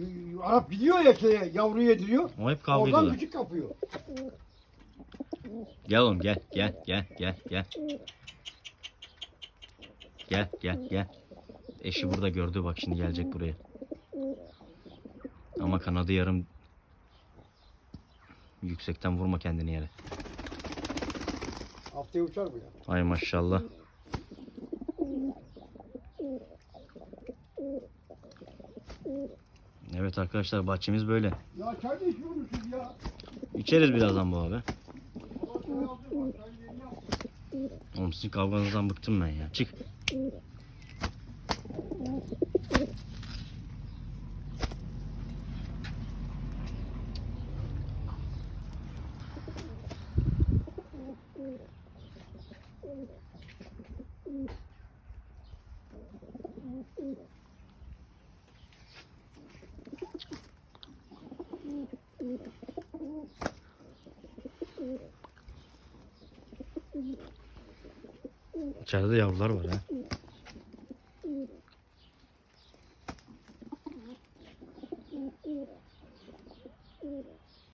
Ee, Arap gidiyor ya şeye yavru yediriyor. O hep kavga Oradan ediyorlar. küçük kapıyor. Gel oğlum gel gel gel gel gel. Gel gel gel. Eşi burada gördü bak şimdi gelecek buraya. Ama kanadı yarım yüksekten vurma kendini yere. Haftaya uçar bu ya. Ay maşallah. Evet arkadaşlar bahçemiz böyle. Ya çay da içmiyor musunuz ya? İçeriz birazdan bu abi. Oğlum sizin kavganızdan bıktım ben ya. Çık. İçeride yavrular var ha.